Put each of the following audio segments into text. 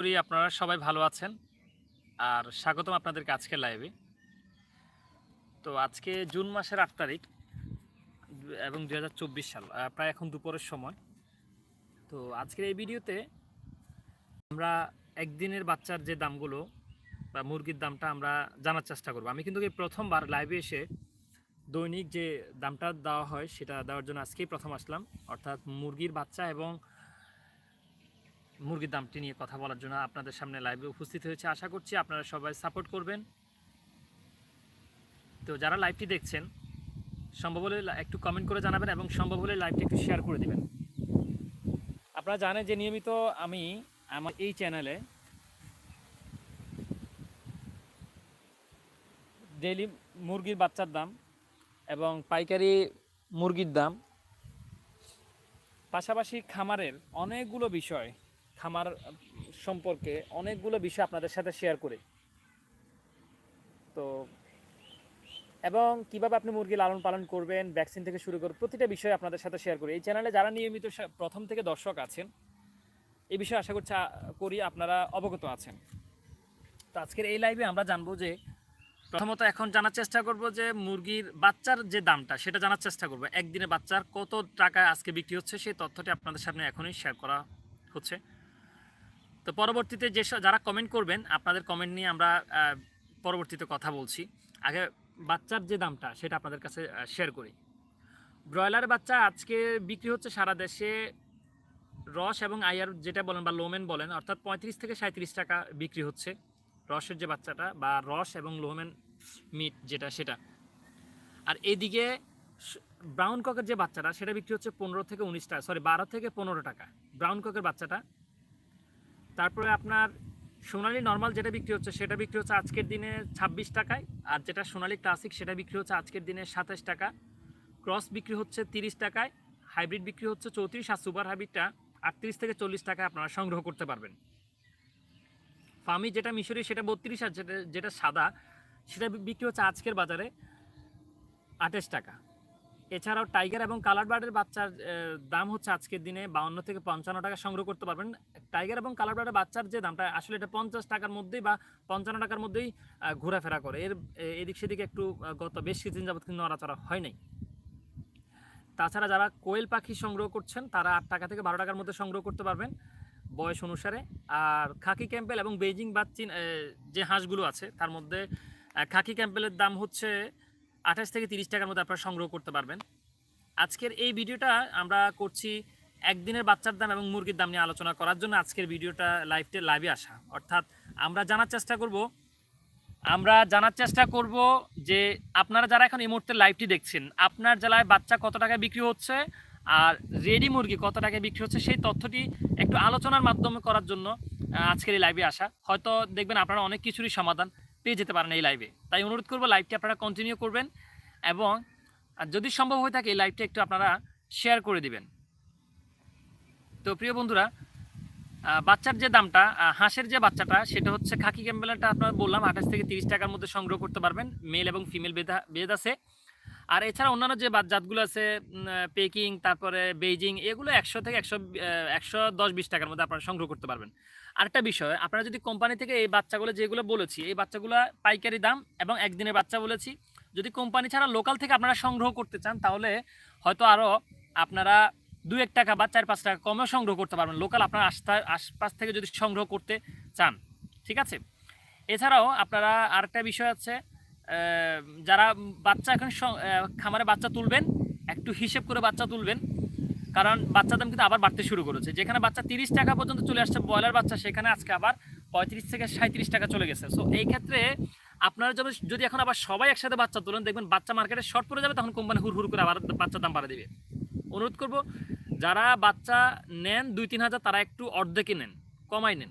করি আপনারা সবাই ভালো আছেন। আর স্বাগতম আপনাদেরকে আজকে লাইভে তো আজকে জুন মাসের আট তারিখ, এবং দু হাজার চব্বিশ সাল প্রায় এখন দুপুরের সময়। তো আজকের এই ভিডিওতে আমরা একদিনের বাচ্চার যে দামগুলো বা মুরগির দামটা আমরা জানার চেষ্টা করব। আমি কিন্তু এই প্রথমবার লাইভে এসে দৈনিক যে দামটা দেওয়া হয়, সেটা দেওয়ার জন্য আজকেই প্রথম আসলাম। অর্থাৎ মুরগির বাচ্চা এবং মুরগির দামটি নিয়ে কথা বলার জন্য আপনাদের সামনে লাইভে উপস্থিত হয়েছে। আশা করছি আপনারা সবাই সাপোর্ট করবেন। তো যারা লাইভটি দেখছেন, সম্ভব হলে একটু কমেন্ট করে জানাবেন এবং সম্ভব হলে লাইভটি একটু শেয়ার করে দিবেন। আপনারা জানেন যে নিয়মিত আমি আমার এই চ্যানেলে ডেইলি মুরগির বাচ্চার দাম এবং পাইকারি মুরগির দাম, পাশাপাশি খামারের অনেকগুলো বিষয় খামার সম্পর্কে অনেকগুলো বিষয় আপনাদের সাথে শেয়ার করি। তো, এবং কীভাবে আপনি মুরগি লালন পালন করবেন ভ্যাকসিন থেকে শুরু করে প্রতিটা বিষয় আপনাদের সাথে শেয়ার করি। এই চ্যানেলে যারা নিয়মিত প্রথম থেকে দর্শক আছেন, এই বিষয়ে আশা করছি করি আপনারা অবগত আছেন। তো আজকের এই লাইভে আমরা জানব যে, প্রথমত এখন জানার চেষ্টা করব যে মুরগির বাচ্চার যে দামটা, সেটা জানার চেষ্টা করব। একদিনে বাচ্চার কত টাকা আজকে বিক্রি হচ্ছে, সেই তথ্যটি আপনাদের সামনে এখনই শেয়ার করা হচ্ছে। তো পরবর্তীতে যে যারা কমেন্ট করবেন, আপনাদের কমেন্ট নিয়ে আমরা পরবর্তীতে কথা বলছি। আগে বাচ্চার যে দামটা, সেটা আপনাদের কাছে শেয়ার করি। ব্রয়লার বাচ্চা আজকে বিক্রি হচ্ছে সারা দেশে রস এবং আয়ার যেটা বলেন বা লোমেন বলেন, অর্থাৎ পঁয়ত্রিশ থেকে সাঁত্রিশ টাকা বিক্রি হচ্ছে রসের যে বাচ্চাটা বা রস এবং লোমেন মিট যেটা, সেটা। আর এদিকে ব্রাউন ককের যে বাচ্চাটা, সেটা বিক্রি হচ্ছে পনেরো থেকে উনিশ টাকা সরি বারো থেকে পনেরো টাকা। ব্রাউন ককের বাচ্চাটা তারপরে আপনার সোনালি নর্মাল যেটা বিক্রি হচ্ছে, সেটা বিক্রি হচ্ছে আজকের দিনে ছাব্বিশ টাকায়, আর যেটা সোনালি ক্লাসিক সেটা বিক্রি হচ্ছে আজকের দিনে সাতাশ টাকা। ক্রস বিক্রি হচ্ছে তিরিশ টাকায় হাইব্রিড বিক্রি হচ্ছে চৌত্রিশ, আর সুপার হাইব্রিডটা আটত্রিশ থেকে চল্লিশ টাকায় আপনারা সংগ্রহ করতে পারবেন। ফার্মি যেটা মিশরি, সেটা বত্রিশ, আর যেটা যেটা সাদা, সেটা বিক্রি হচ্ছে আজকের বাজারে আঠাশ টাকা। এছাড়াও টাইগার এবং কালার বার্ডের বাচ্চার দাম হচ্ছে আজকের দিনে বাউন্ন থেকে পঞ্চান্ন টাকা সংগ্রহ করতে পারবেন। টাইগার এবং কালার বার্ডের বাচ্চার যে দামটা, আসলে এটা পঞ্চাশ টাকার মধ্যেই বা পঞ্চান্ন টাকার মধ্যেই ঘোরাফেরা করে। এর এদিক সেদিকে একটু গত বেশ কিছুদিন যাবত কিন্তু নড়াচড়া হয় নাই। তাছাড়া যারা কোয়েল পাখি সংগ্রহ করছেন, তারা আট টাকা থেকে বারো টাকার মধ্যে সংগ্রহ করতে পারবেন বয়স অনুসারে। আর খাকি ক্যাম্পেল এবং বেইজিং বাচ্চিন যে হাঁসগুলো আছে, তার মধ্যে খাকি ক্যাম্পেলের দাম হচ্ছে আঠাশ থেকে তিরিশ টাকার মধ্যে আপনারা সংগ্রহ করতে পারবেন। আজকের এই ভিডিওটা আমরা করছি একদিনের বাচ্চার দাম এবং মুরগির দাম নিয়ে আলোচনা করার জন্য আজকের ভিডিওটা লাইভতে লাইভে আসা। অর্থাৎ আমরা জানার চেষ্টা করব, আমরা জানার চেষ্টা করব যে আপনারা যারা এখন এই মুহূর্তে লাইভটি দেখছেন, আপনার জেলায় বাচ্চা কত টাকায় বিক্রি হচ্ছে আর রেডি মুরগি কত টাকায় বিক্রি হচ্ছে সেই তথ্যটি একটু আলোচনার মাধ্যমে করার জন্য আজকের এই লাইভে আসা। হয়তো দেখবেন আপনারা অনেক কিছুরই সমাধান। পেয়ে যেতে পারেন এই লাইভে তাই অনুরোধ করব লাইভটি আপনারা কন্টিনিউ করবেন এবং যদি সম্ভব হয়ে থাকে এই লাইভটি একটু আপনারা শেয়ার করে দিবেন। তো প্রিয় বন্ধুরা বাচ্চার যে দামটা হাঁসের যে বাচ্চাটা, সেটা হচ্ছে খাকি ক্যাম্বেলাটা আপনার বললাম, আঠাশ থেকে তিরিশ টাকার মধ্যে সংগ্রহ করতে পারবেন। মেল এবং ফিমেল বেদা বেদ আছে। আর এছাড়া অন্যান্য যে জাতগুলো আছে পেকিং তারপরে বেইজিং এগুলো একশো থেকে একশো একশো দশ বিশ টাকার মধ্যে আপনারা সংগ্রহ করতে পারবেন। আরেকটা বিষয়, আপনারা যদি কোম্পানি থেকে এই বাচ্চাগুলো যেগুলো বলেছি, এই বাচ্চাগুলো পাইকারি দাম এবং একদিনের বাচ্চা বলেছি, যদি কোম্পানি ছাড়া লোকাল থেকে আপনারা সংগ্রহ করতে চান, তাহলে হয়তো আরও আপনারা দু এক টাকা বা চার পাঁচ টাকা কমেও সংগ্রহ করতে পারবেন। লোকাল আপনার আস্থা আশপাশ থেকে যদি সংগ্রহ করতে চান, ঠিক আছে? এছাড়াও আপনারা আরেকটা বিষয় আছে যারা বাচ্চা এখন খামারে বাচ্চা তুলবেন, একটু হিসেব করে বাচ্চা তুলবেন, কারণ বাচ্চার দাম কিন্তু আবার বাড়তে শুরু করেছে। যেখানে বাচ্চা তিরিশ টাকা পর্যন্ত চলে আসছে, ব্রয়লার বাচ্চা, সেখানে আজকে আবার পঁয়ত্রিশ থেকে সাঁত্রিশ টাকা চলে গেছে। সো এই ক্ষেত্রে আপনারা যদি যদি এখন আবার সবাই একসাথে বাচ্চা তোলেন, দেখবেন বাচ্চা মার্কেটে শর্ট পড়ে যাবে, তখন কোম্পানি হুর হুর করে আবার বাচ্চার দাম বাড়িয়ে দেবে। অনুরোধ করব, যারা বাচ্চা নেন দুই, তিন হাজার, তারা একটু অর্ধেকে নেন, কমাই নেন।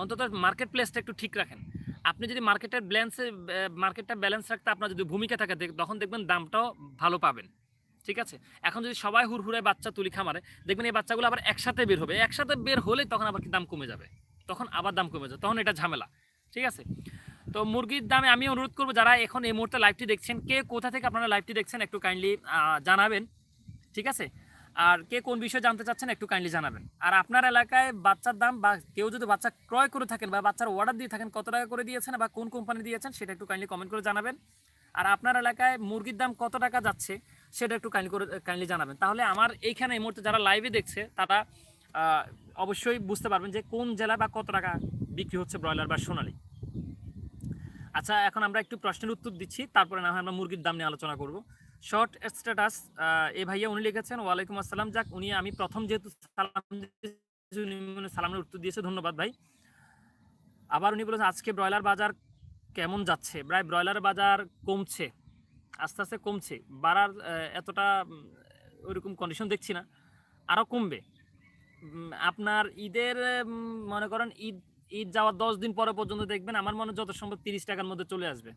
অন্তত মার্কেট প্লেসটা একটু ঠিক রাখেন। আপনি যদি মার্কেটের ব্যালেন্সে মার্কেটটা ব্যালেন্স রাখতে আপনার যদি ভূমিকা থাকে তখন দেখবেন দামটাও ভালো পাবেন। ঠিক আছে? এখন যদি সবাই হুড়হুড়ে বাচ্চা তুলি খামারে, দেখবেন এই বাচ্চাগুলো আবার একসাথে বের হবে। একসাথে বের হলে তখন আবার কি দাম কমে যাবে? তখন আবার দাম কমে যাবে। তখন এটা ঝামেলা। ঠিক আছে? তো মুরগির দামে আমি অনুরোধ করব, যারা এখন এই মুহূর্তে লাইভটি দেখছেন, কে কোথা থেকে আপনারা লাইভটি দেখছেন, একটু কাইন্ডলি জানাবেন। ঠিক আছে? আর কে কোন বিষয়ে জানতে চাচ্ছেন একটু কাইন্ডলি জানাবেন। আর আপনার এলাকায় বাচ্চার দাম বা কেউ যদি বাচ্চা ক্রয় করে থাকেন বা বাচ্চার অর্ডার দিয়ে থাকেন, কত টাকা করে দিয়েছেন বা কোন কোম্পানি দিয়েছেন, সেটা একটু কাইন্ডলি কমেন্ট করে জানাবেন। আর আপনার এলাকায় মুরগির দাম কত টাকা যাচ্ছে, সেটা একটু কাইন্ডলি করে কাইন্ডলি জানাবেন। তাহলে আমার এইখানে এই মুহূর্তে যারা লাইভে দেখছে, তারা অবশ্যই বুঝতে পারবেন যে কোন জেলা বা কত টাকা বিক্রি হচ্ছে ব্রয়লার বা সোনালি। আচ্ছা এখন আমরা একটু প্রশ্নের উত্তর দিচ্ছি, তারপরে না হয় আমরা মুরগির দাম নিয়ে আলোচনা করব। শর্ট স্ট্যাটাস এ ভাইয়া উনি লিখেছেন, ওয়ালাইকুম আসসালাম। যাক, উনি, আমি প্রথম যেহেতু সালাম সালামের উত্তর দিয়েছে। ধন্যবাদ ভাই। আবার উনি বলেছেন, আজকে ব্রয়লার বাজার কেমন যাচ্ছে? প্রায় ব্রয়লার বাজার কমছে, আস্তে আস্তে কমছে। বাড়ার এতটা ওইরকম কন্ডিশন দেখছি না আরও কমবে। আপনার ঈদের মনে করেন, ঈদ ঈদ যাওয়ার দশ দিন পরে পর্যন্ত দেখবেন, আমার মনে যত সম্ভব তিরিশ টাকার মধ্যে চলে আসবে।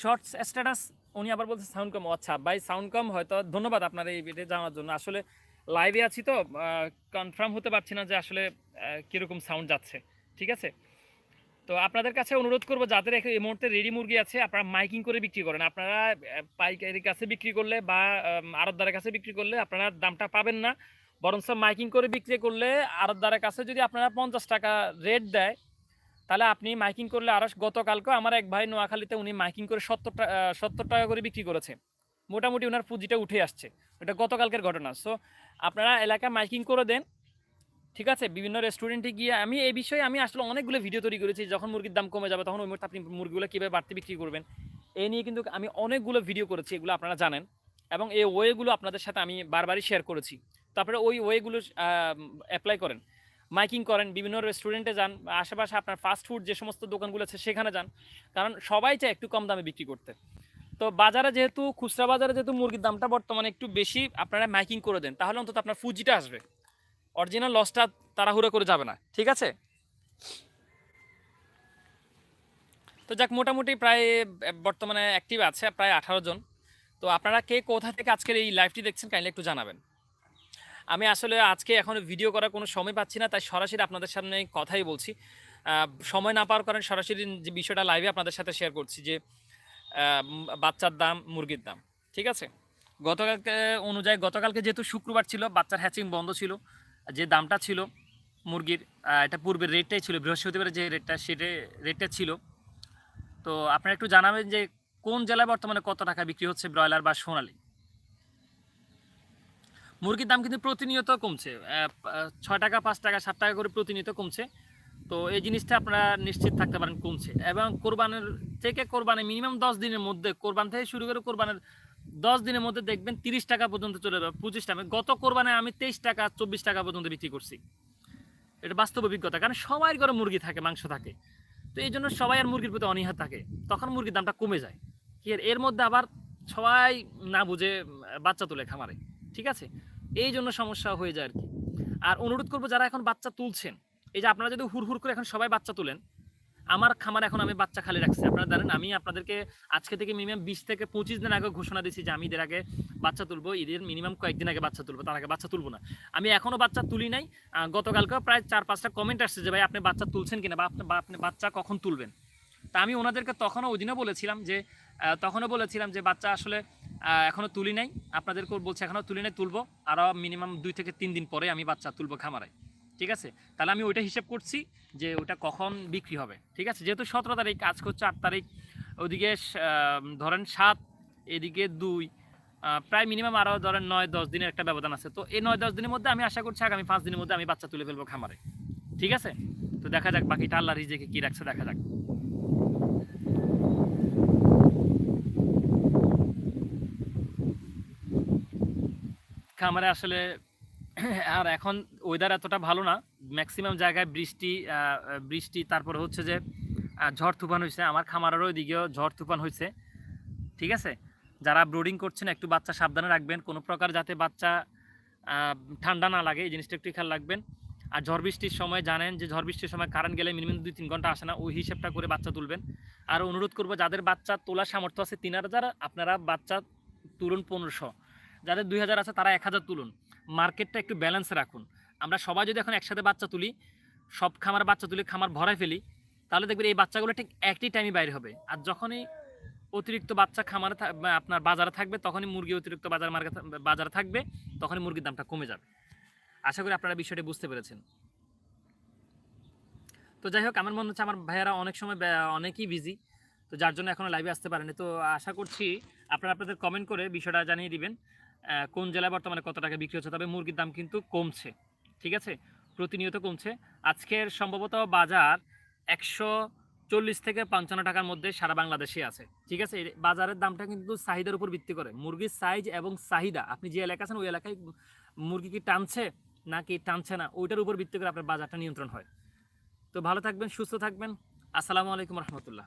শর্টস স্ট্যাটাস উনি আবার বলছে সাউন্ড কম। আচ্ছা ভাই সাউন্ড কম হয়তো। ধন্যবাদ আপনার এই ভিডিও জানার জন্য। আসলে লাইভে আছি তো কনফার্ম হতে পারছি না যে আসলে কীরকম সাউন্ড যাচ্ছে। ঠিক আছে? তো আপনাদের কাছে অনুরোধ করব, যাদের এই মুহূর্তে রেডি মুরগি আছে, আপনারা মাইকিং করে বিক্রি করেন। আপনারা পাইকারির কাছে বিক্রি করলে বা আড়তদারের কাছে বিক্রি করলে আপনারা দামটা পাবেন না। বরঞ্চ মাইকিং করে বিক্রি করলে আড়তদারের কাছে যদি আপনারা পঞ্চাশ টাকা রেট দেয় তাহলে আপনি মাইকিং করলে আরও গতকালকে আমার এক ভাই নোয়াখালীতে উনি মাইকিং করে সত্তর সত্তর টাকা করে বিক্রি করেছে। মোটামুটি ওনার পুঁজিটা উঠে আসছে। ওটা গতকালকের ঘটনা। সো আপনারা এলাকায় মাইকিং করে দেন, ঠিক আছে? বিভিন্ন রেস্টুরেন্টে গিয়ে আমি এই বিষয়ে আমি আসলে অনেকগুলো ভিডিও তৈরি করেছি। যখন মুরগির দাম কমে যাবে, তখন ওই মুহূর্তে আপনি মুরগিগুলো কীভাবে বাড়তি বিক্রি করবেন এই নিয়ে কিন্তু আমি অনেকগুলো ভিডিও করেছি, এগুলো আপনারা জানেন। এবং এই ওয়েগুলো আপনাদের সাথে আমি বারবারই শেয়ার করেছি। তারপরে ওই ওয়েগুলো অ্যাপ্লাই করেন। মাইকিং করেন, বিভিন্ন রেস্টুরেন্টে যান, আশেপাশে আপনার ফাস্ট ফুড যে সমস্ত দোকানগুলো আছে সেখানে যান। কারণ সবাই চায় একটু কম দামে বিক্রি করতে। তো বাজারে যেহেতু, খুচরা বাজারে যেহেতু মুরগির দামটা বর্তমানে একটু বেশি, আপনারা মাইকিং করে দেন, তাহলে অন্তত আপনার পুঁজিটা আসবে। অরিজিনাল লসটা তাড়াহুড়ো করে যাবে না, ঠিক আছে? তো যাক, মোটামুটি প্রায়, বর্তমানে অ্যাক্টিভ আছে, প্রায় আঠারো জন। তো আপনারা কে কোথা থেকে আজকের এই লাইভটি দেখছেন কাইন্ডলি একটু জানাবেন। আমি আসলে আজকে এখন ভিডিও করার কোনো সময় পাচ্ছি না, তাই সরাসরি আপনাদের সামনে কথাই বলছি। সময় না পাওয়ার কারণে সরাসরি যে বিষয়টা লাইভে আপনাদের সাথে শেয়ার করছি যে বাচ্চার দাম, মুরগির দাম, ঠিক আছে? গতকালকে অনুযায়ী, গতকালকে যেহেতু শুক্রবার ছিল, বাচ্চার হ্যাচিং বন্ধ ছিল, যে দামটা ছিল মুরগির এটা পূর্বের রেটটাই ছিল বৃহস্পতিবার যে রেটটা সেটা রেটটা ছিল। তো আপনারা একটু জানাবেন যে কোন জেলায় বর্তমানে কত টাকা বিক্রি হচ্ছে ব্রয়লার বা সোনালী? মুরগির দাম কিন্তু প্রতিনিয়ত কমছে। ছয় টাকা, পাঁচ টাকা, সাত টাকা করে প্রতিনিয়ত কমছে। তো এই জিনিসটা আপনারা নিশ্চিত থাকতে পারেন কমছে। এবং কোরবানের থেকে কোরবানের মিনিমাম দশ দিনের মধ্যে, কোরবান থেকে শুরু করে কোরবানের দশ দিনের মধ্যে দেখবেন তিরিশ টাকা পর্যন্ত চলে যাবে। পঁচিশ টাকা। গত কোরবানে আমি তেইশ টাকা, চব্বিশ টাকা পর্যন্ত বিক্রি করছি। এটা বাস্তব অভিজ্ঞতা। কারণ সবাই ঘরে মুরগি থাকে, মাংস থাকে। তো এই জন্য সবাই আর মুরগির প্রতি অনীহা থাকে। তখন মুরগির দামটা কমে যায়। এর মধ্যে আবার সবাই না বুঝে বাচ্চা তুলে খামারে। ঠিক আছে? এই জন্য সমস্যা হয়ে যায় আর কি আর অনুরোধ করব যারা এখন বাচ্চা তুলছেন, এই যে আপনারা যদি হুড় হুড় করে এখন সবাই বাচ্চা তুলেন, আমার খামার এখন আমি বাচ্চা খালি রাখছি। আপনারা জানেন, আমি আপনাদেরকে আজকে থেকে মিনিমাম বিশ থেকে পঁচিশ দিন আগে ঘোষণা দিয়েছি যে আমি এদের আগে বাচ্চা তুলবো। ঈদের মিনিমাম কয়েকদিন আগে বাচ্চা তুলবো, তার আগে বাচ্চা তুলবো না। আমি এখনও বাচ্চা তুলি নাই। গতকালকেও প্রায় চার পাঁচটা কমেন্ট আসছে যে, ভাই, আপনি বাচ্চা তুলছেন কিনা বা আপনি বাচ্চা কখন তুলবেন? তা আমি ওনাদেরকে তখনও ওই দিনও বলেছিলাম যে তখনও বলেছিলাম যে, বাচ্চা আসলে আহ, এখনও তুলি নাই। আপনাদেরকে বলছে এখনও তুলি নাই তুলবো। আরও মিনিমাম দুই থেকে তিন দিন পরে আমি বাচ্চা তুলবো খামারে। ঠিক আছে? তাহলে আমি ওইটা হিসেব করছি যে ওটা কখন বিক্রি হবে। ঠিক আছে? যেহেতু সতেরো তারিখ কাজ করছে আট তারিখ ওদিকে ধরেন সাত এদিকে দুই প্রায় মিনিমাম আরও ধরেন নয় দশ দিনের একটা ব্যবধান আছে। তো এই নয় দশ দিনের মধ্যে আমি আশা করছি আগামী পাঁচ দিনের মধ্যে আমি বাচ্চা তুলে ফেলব খামারে। ঠিক আছে? তো দেখা যাক বাকিটা আল্লাহ রিজেকে কী রাখছে দেখা যাক। খামারে আসলে, আর এখন ওয়েদার এতটা ভালো না। ম্যাক্সিমাম জায়গায় বৃষ্টি বৃষ্টি, তারপরে হচ্ছে যে ঝড় তুফান হয়েছে আমার খামারেরও ওইদিকেও ঝড় তুফান হয়েছে ঠিক আছে? যারা ব্রোডিং করছেন, একটু বাচ্চা সাবধানে রাখবেন। কোনো প্রকার যাতে বাচ্চা ঠান্ডা না লাগে, এই জিনিসটা একটু খেয়াল রাখবেন। আর ঝড় বৃষ্টির সময় জানেন যে, ঝড় বৃষ্টির সময় কারেন্ট গেলে মিনিমাম দুই তিন ঘণ্টা আসে না। ওই হিসেবটা করে বাচ্চা তুলবেন। আর অনুরোধ করব, যাদের বাচ্চা তোলার সামর্থ্য আছে, তিন হাজার, আপনারা বাচ্চা তুলুন পনেরোশো। যাদের দুই হাজার আছে, তারা এক হাজার তুলুন। মার্কেটটা একটু ব্যালেন্স রাখুন। আমরা সবাই যদি এখন একসাথে বাচ্চা তুলি, সব খামার বাচ্চা তুলি খামার ভরায় ফেলি, তাহলে দেখবেন এই বাচ্চাগুলো ঠিক একটি টাইমে বাইরে হবে। আর যখনই অতিরিক্ত বাচ্চা খামারে আপনার বাজারে থাকবে, তখনই মুরগি অতিরিক্ত বাজার মার্কেট বাজারে থাকবে, তখনই মুরগির দামটা কমে যাবে। আশা করি আপনারা বিষয়টি বুঝতে পেরেছেন। তো যাই হোক, আমার মনে হচ্ছে আমার ভাইয়ারা অনেক সময় অনেকই বিজি তো যার জন্য এখনও লাইভে আসতে পারেনি। তো আশা করছি আপনারা আপনাদের কমেন্ট করে বিষয়টা জানিয়ে দিবেন। কোন জেলায় বর্তমানে কত টাকা বিক্রি হচ্ছে, তবে মুরগির দাম কিন্তু কমছে, ঠিক আছে? প্রতিনিয়ত কমছে। আজকের সম্ভবত বাজার একশো চল্লিশ থেকে পঞ্চান্ন টাকার মধ্যে সারা বাংলাদেশে আছে, ঠিক আছে? বাজারের দামটা কিন্তু চাহিদার উপর ভিত্তি করে। মুরগির সাইজ এবং চাহিদা, আপনি যে এলাকা আছেন, ওই এলাকায় মুরগি কি টানছে, নাকি টানছে না, ওইটার উপর ভিত্তি করে আপনার বাজারটা নিয়ন্ত্রণ হয়। তো ভালো থাকবেন, সুস্থ থাকবেন। আসসালামু আলাইকুম রহমতুল্লাহ।